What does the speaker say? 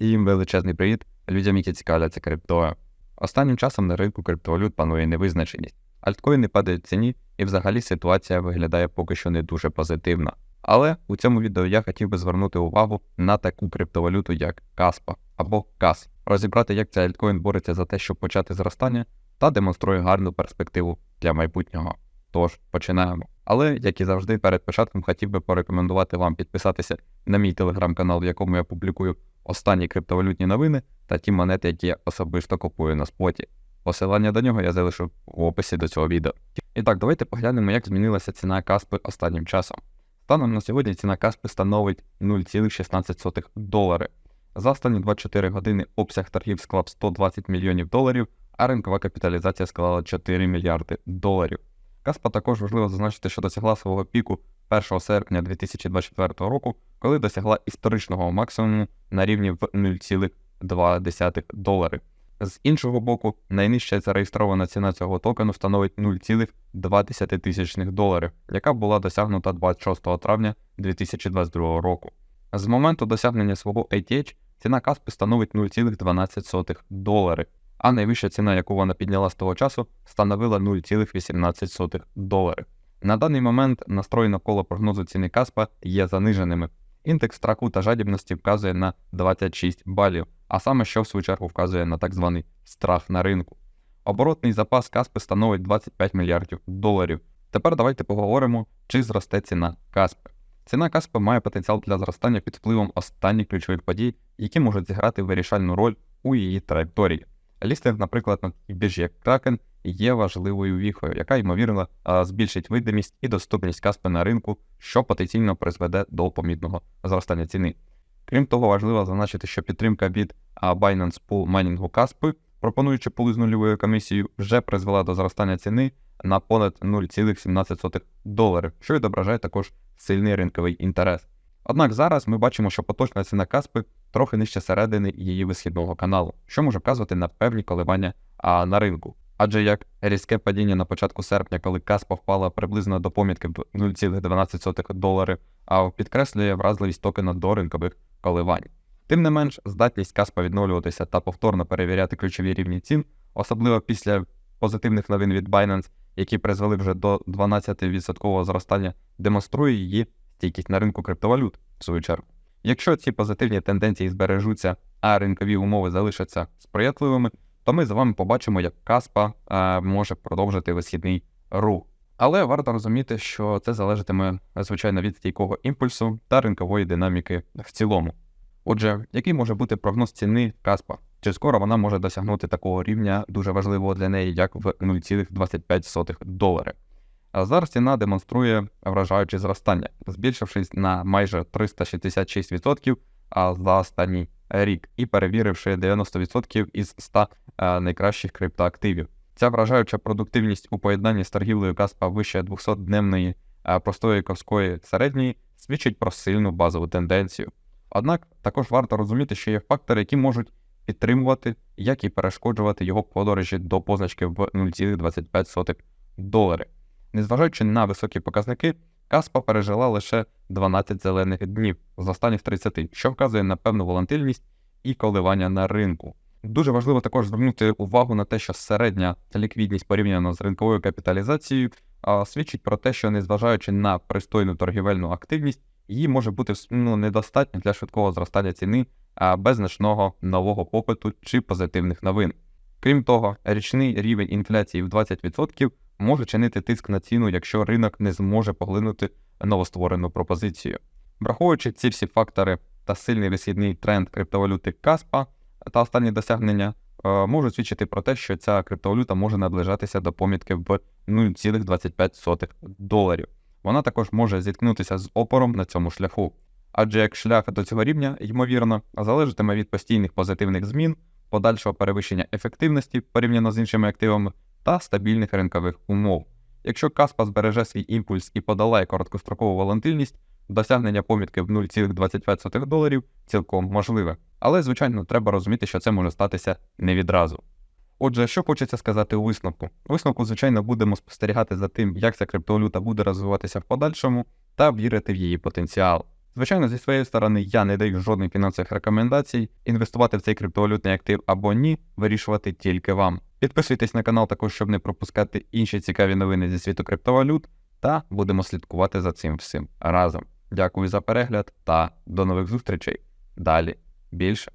Всім величезний привіт людям, які цікавляться криптою. Останнім часом на ринку криптовалют панує невизначеність. Альткоїни падають в ціні, і взагалі ситуація виглядає поки що не дуже позитивно. Але у цьому відео я хотів би звернути увагу на таку криптовалюту, як Каспа або КАС, розібрати, як цей альткоін бореться за те, щоб почати зростання, та демонструє гарну перспективу для майбутнього. Тож починаємо. Але, як і завжди, перед початком хотів би порекомендувати вам підписатися на мій телеграм-канал, в якому я публікую останні криптовалютні новини та ті монети, які я особисто купую на споті. Посилання до нього я залишу в описі до цього відео. І так, давайте поглянемо, як змінилася ціна Каспи останнім часом. Станом на сьогодні ціна Каспи становить 0,16 долари. За останні 24 години обсяг торгів склав 120 мільйонів доларів, а ринкова капіталізація склала 4 мільярди доларів. Каспа також важливо зазначити, що досягла свого піку 1 серпня 2024 року, коли досягла історичного максимуму на рівні в 0,2 долари. З іншого боку, найнижча зареєстрована ціна цього токену становить 0,2 тисячних доларів, яка була досягнута 26 травня 2022 року. З моменту досягнення свого ATH ціна Каспи становить 0,12 долари, а найвища ціна, яку вона підняла з того часу, становила 0,18 долари. На даний момент настрої навколо прогнозу ціни Каспа є заниженими. Індекс страху та жадібності вказує на 26 балів, а саме що в свою чергу вказує на так званий страх на ринку. Оборотний запас Каспи становить 25 мільярдів доларів. Тепер давайте поговоримо, чи зросте ціна Каспи. Ціна Каспи має потенціал для зростання під впливом останніх ключових подій, які можуть зіграти вирішальну роль у її траєкторії. Лістинг, наприклад, на такій біржі, як Kraken, є важливою віхою, яка, ймовірно, збільшить видимість і доступність Каспи на ринку, що потенційно призведе до помітного зростання ціни. Крім того, важливо зазначити, що підтримка від Binance Pool майнінгу Каспи, пропонуючи пули з нульовою комісією, вже призвела до зростання ціни на понад 0,17 доларів, що відображає також сильний ринковий інтерес. Однак зараз ми бачимо, що поточна ціна Каспи трохи нижче середини її висхідного каналу, що може вказувати на певні коливання а, на ринку. Адже як різке падіння на початку серпня, коли Каспа впала приблизно до помітки в 0,12 долари, а підкреслює вразливість токена до ринкових коливань. Тим не менш, здатність Каспа відновлюватися та повторно перевіряти ключові рівні цін, особливо після позитивних новин від Binance, які призвели вже до 12% зростання, демонструє її стійкість на ринку криптовалют, в свою чергу. Якщо ці позитивні тенденції збережуться, а ринкові умови залишаться сприятливими, то ми з вами побачимо, як Каспа а, може продовжити висхідний рух. Але варто розуміти, що це залежатиме, звичайно, від стійкого імпульсу та ринкової динаміки в цілому. Отже, який може бути прогноз ціни Каспа? Чи скоро вона може досягнути такого рівня дуже важливого для неї, як в 0,25 долари? А зараз ціна демонструє вражаюче зростання, збільшившись на майже 366% за останній рік і перевіривши 90% із 100 найкращих криптоактивів. Ця вражаюча продуктивність у поєднанні з торгівлею Каспа вище 200-денної простої ковської середньої свідчить про сильну базову тенденцію. Однак також варто розуміти, що є фактори, які можуть підтримувати, як і перешкоджувати його подорожі до позначки в 0,25 долари. Незважаючи на високі показники, Каспа пережила лише 12 зелених днів з останніх 30, що вказує на певну волатильність і коливання на ринку. Дуже важливо також звернути увагу на те, що середня ліквідність порівняно з ринковою капіталізацією свідчить про те, що незважаючи на пристойну торгівельну активність, її може бути ну, недостатньо для швидкого зростання ціни, без значного нового попиту чи позитивних новин. Крім того, річний рівень інфляції в 20% може чинити тиск на ціну, якщо ринок не зможе поглинути новостворену пропозицію. Враховуючи ці всі фактори та сильний висхідний тренд криптовалюти Каспа та останні досягнення, е, можуть свідчити про те, що ця криптовалюта може наближатися до помітки в 0,25 доларів. Вона також може зіткнутися з опором на цьому шляху. Адже як шлях до цього рівня, ймовірно, залежатиме від постійних позитивних змін, подальшого перевищення ефективності порівняно з іншими активами та стабільних ринкових умов. Якщо Каспа збереже свій імпульс і подолає короткострокову волатильність, досягнення помітки в 0,25 доларів цілком можливе. Але, звичайно, треба розуміти, що це може статися не відразу. Отже, що хочеться сказати у висновку? Висновку, звичайно, будемо спостерігати за тим, як ця криптовалюта буде розвиватися в подальшому, та вірити в її потенціал. Звичайно, зі своєї сторони я не даю жодних фінансових рекомендацій. Інвестувати в цей криптовалютний актив або ні, вирішувати тільки вам. Підписуйтесь на канал також, щоб не пропускати інші цікаві новини зі світу криптовалют, та будемо слідкувати за цим всім разом. Дякую за перегляд та до нових зустрічей. Далі більше.